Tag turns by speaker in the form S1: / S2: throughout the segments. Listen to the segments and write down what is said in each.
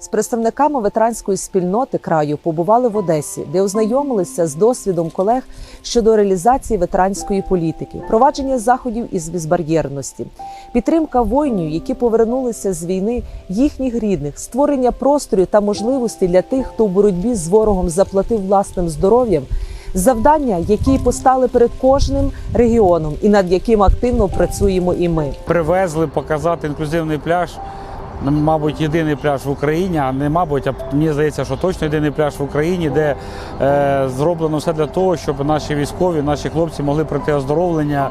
S1: З представниками ветеранської спільноти краю побували в Одесі, де ознайомилися з досвідом колег щодо реалізації ветеранської політики, провадження заходів із безбар'єрності, підтримка воїнів, які повернулися з війни, їхніх рідних, створення просторів та можливості для тих, хто в боротьбі з ворогом заплатив власним здоров'ям. Завдання, які постали перед кожним регіоном, і над яким активно працюємо і ми.
S2: привезли показати інклюзивний пляж. Ну, Мабуть, єдиний пляж в Україні, а не мабуть, а мені здається, що точно єдиний пляж в Україні, де е, зроблено все для того, щоб наші військові, наші хлопці могли пройти оздоровлення.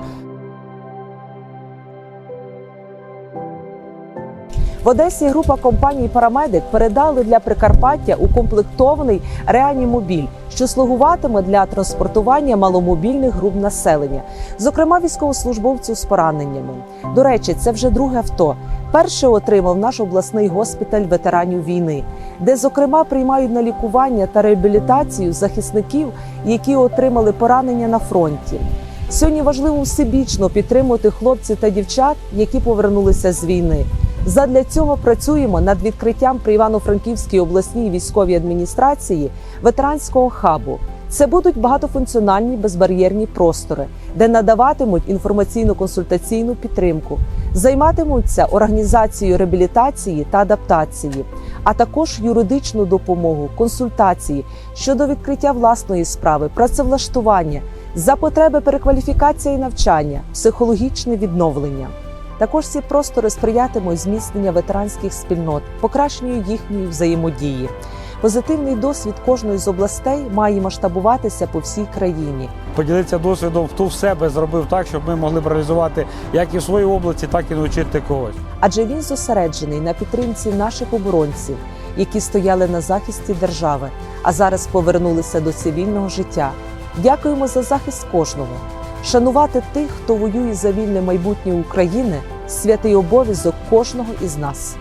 S1: В Одесі група компаній Парамедик передали для Прикарпаття укомплектований реанімобіль, що слугуватиме для транспортування маломобільних груп населення, зокрема військовослужбовців з пораненнями. До речі, це вже друге авто. Перше отримав наш обласний госпіталь ветеранів війни, де зокрема приймають на лікування та реабілітацію захисників, які отримали поранення на фронті. Сьогодні важливо всебічно підтримувати хлопців та дівчат, які повернулися з війни. Задля цього працюємо над відкриттям при Івано-Франківській обласній військовій адміністрації ветеранського хабу. Це будуть багатофункціональні безбар'єрні простори, де надаватимуть інформаційно-консультаційну підтримку, займатимуться організацією реабілітації та адаптації, а також юридичну допомогу, консультації щодо відкриття власної справи, працевлаштування, за потреби перекваліфікація і навчання, психологічне відновлення. Також ці простори сприятимуть зміцнення ветеранських спільнот, покращенню їхньої взаємодії. Позитивний досвід кожної з областей має масштабуватися по всій країні.
S2: Поділитися досвідом, хто в себе зробив так, щоб ми могли б реалізувати як і в своїй області, так і навчити когось.
S1: адже він зосереджений на підтримці наших оборонців, які стояли на захисті держави, а зараз повернулися до цивільного життя. Дякуємо за захист кожного. Шанувати тих, хто воює за вільне майбутнє України святий обов'язок кожного із нас.